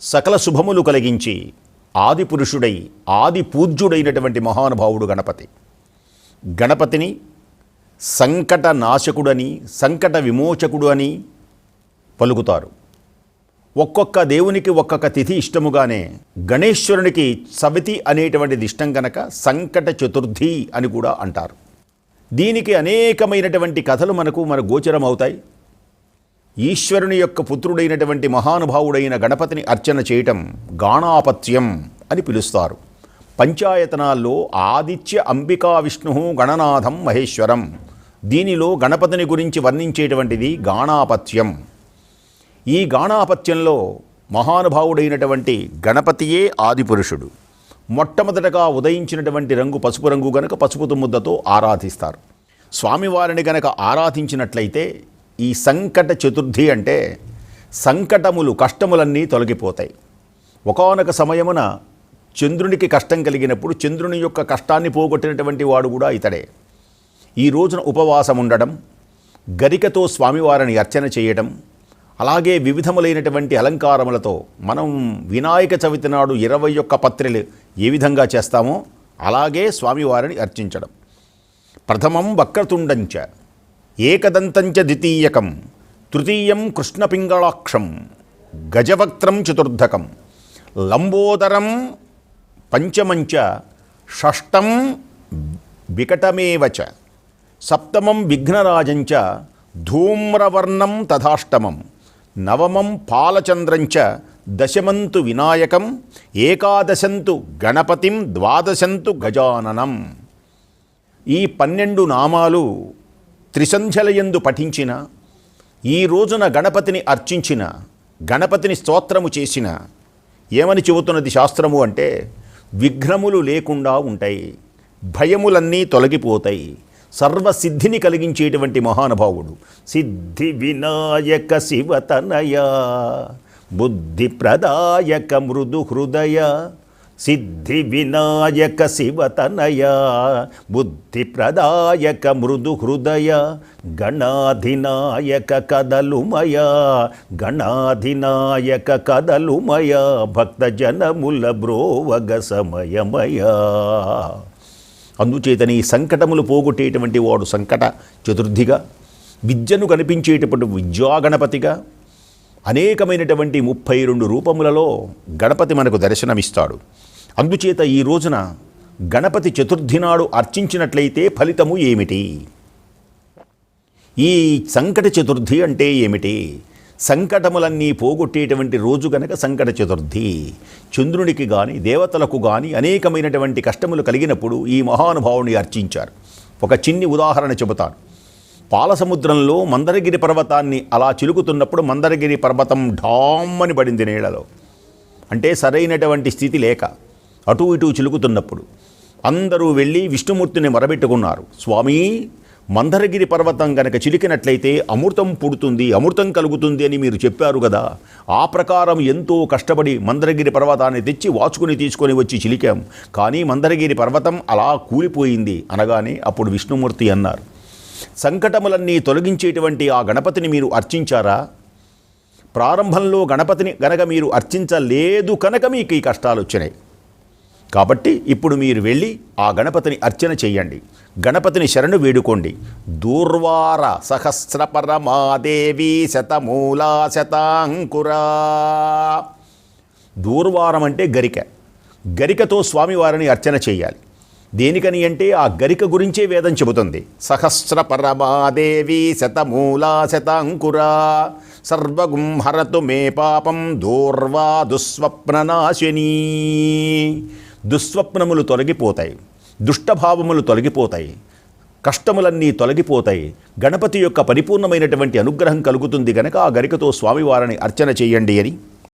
సకల శుభములు కలిగించి ఆది పురుషుడై ఆది పూజ్యుడైనటువంటి మహానుభావుడు గణపతి. గణపతిని సంకట నాశకుడని సంకట విమోచకుడు అని పలుకుతారు. ఒక్కొక్క దేవునికి ఒక్కొక్క తిథి ఇష్టముగానే గణేశ్వరునికి సవితి అనేటువంటిది ఇష్టం కనుక సంకట చతుర్థి అని కూడా అంటారు. దీనికి అనేకమైనటువంటి కథలు మనకు మన గోచరం అవుతాయి ఈశ్వరుని యొక్క పుత్రుడైనటువంటి మహానుభావుడైన గణపతిని అర్చన చేయటం గాణాపత్యం అని పిలుస్తారు. పంచాయతనాల్లో ఆదిత్య అంబికా విష్ణు గణనాథం మహేశ్వరం. దీనిలో గణపతిని గురించి వర్ణించేటువంటిది గాణాపత్యం. ఈ గాణాపత్యంలో మహానుభావుడైనటువంటి గణపతియే ఆదిపురుషుడు. మొట్టమొదటగా ఉదయించినటువంటి రంగు పసుపు రంగు గనక పసుపు ముద్దతో ఆరాధిస్తారు. స్వామివారిని గనక ఆరాధించినట్లయితే ఈ సంకట చతుర్థి అంటే సంకటములు కష్టములన్నీ తొలగిపోతాయి. ఒకానొక సమయమున చంద్రునికి కష్టం కలిగినప్పుడు చంద్రుని యొక్క కష్టాన్ని పోగొట్టినటువంటి వాడు కూడా ఇతడే. ఈ రోజున ఉపవాసం ఉండడం గరికతో స్వామివారిని అర్చన చేయడం అలాగే వివిధములైనటువంటి అలంకారములతో మనం వినాయక చవితి నాడు ఇరవై ఒక్క పత్రిలు ఏ విధంగా చేస్తామో అలాగే స్వామివారిని అర్చించడం. ప్రథమం వక్రతుండంచ. ఏకదంతంచ ద్వితీయకం. తృతీయం కృష్ణపింగళాక్షం. గజవక్త్రం చతుర్ధకం. లంబోదరం పంచమంచ షష్టం వికటమేవచ సప్తమం విఘ్నరాజంచ ధూమ్రవర్ణం తథాష్టమం. నవమం పాలచంద్రంచ దశమంతు వినాయకం. ఏకాదశంతు గణపతిం ద్వాదశంతు గజాననం. ఈ పన్నెండు నామాలు త్రిసంధ్యలయందు పఠించిన ఈ రోజున గణపతిని అర్చించిన గణపతిని స్తోత్రము చేసిన ఏమని చెబుతున్నది శాస్త్రము అంటే విఘ్నములు లేకుండా ఉంటాయి భయములన్నీ తొలగిపోతాయి సర్వసిద్ధిని కలిగించేటువంటి మహానుభావుడు. సిద్ధి వినాయక శివతనయ బుద్ధి ప్రదాయక మృదు హృదయ సిద్ధి వినాయక శివతనయ బుద్ధి ప్రదాయక మృదు హృదయ గణాధినాయక కదలుమయ గణాధినాయక కదలుమయ భక్త జనముల బ్రోవగ సమయమయ అందుచేతని సంకటములు పోగొట్టేటువంటి వాడు సంకట చతుర్థిగా విద్యను కనిపించేటప్పుడు విద్యాగణపతిగా అనేకమైనటువంటి ముప్పై రెండు రూపములలో గణపతి మనకు దర్శనమిస్తాడు. అందుచేత ఈ రోజున గణపతి చతుర్థి నాడు అర్చించినట్లయితే ఫలితము ఏమిటి? ఈ సంకట చతుర్థి అంటే ఏమిటి? సంకటములన్నీ పోగొట్టేటువంటి రోజు గనక సంకట చతుర్థి. చంద్రునికి కానీ దేవతలకు కానీ అనేకమైనటువంటి కష్టములు కలిగినప్పుడు ఈ మహానుభావుని అర్చించారు. ఒక చిన్ని ఉదాహరణ చెబుతాను. పాలసముద్రంలో మందరగిరి పర్వతాన్ని అలా చిలుకుతున్నప్పుడు మందరగిరి పర్వతం ఢామ్మని పడింది నీళ్ళలో అంటే సరైనటువంటి స్థితి లేక అటు ఇటు చిలుకుతున్నప్పుడు అందరూ వెళ్ళి విష్ణుమూర్తిని మరబెట్టుకున్నారు. స్వామి మందరగిరి పర్వతం గనక చిలికినట్లయితే అమృతం పుడుతుంది అమృతం కలుగుతుంది అని మీరు చెప్పారు కదా. ఆ ప్రకారం ఎంతో కష్టపడి మందరగిరి పర్వతాన్ని తెచ్చి వాచుకుని తీసుకొని వచ్చి చిలికాం. కానీ మందరగిరి పర్వతం అలా కూలిపోయింది. అనగానే అప్పుడు విష్ణుమూర్తి అన్నారు. సంకటములన్నీ తొలగించేటువంటి ఆ గణపతిని మీరు అర్చించారా? ప్రారంభంలో గణపతిని గనక మీరు అర్చించలేదు కనుక మీకు ఈ కష్టాలు వచ్చినాయి కాబట్టి ఇప్పుడు మీరు వెళ్ళి ఆ గణపతిని అర్చన చేయండి గణపతిని శరణు వేడుకోండి. దూర్వార సహస్ర పరమాదేవి శతమూలా శతాంకురా దూర్వారం అంటే గరిక. గరికతో స్వామివారిని అర్చన చేయాలి దేనికని అంటే ఆ గరిక గురించే వేదం చెబుతుంది. సహస్ర పరమాదేవి శతమూలా శతాంకురా. సర్వగుం హరతు మే పాపం దూర్వా దుస్వప్ననాశిని. దుస్వప్నములు తొలగిపోతాయి దుష్టభావములు తొలగిపోతాయి కష్టములన్నీ తొలగిపోతాయి. గణపతి యొక్క పరిపూర్ణమైనటువంటి అనుగ్రహం కలుగుతుంది గనక ఆ గరికతో స్వామివారిని అర్చన చేయండి అని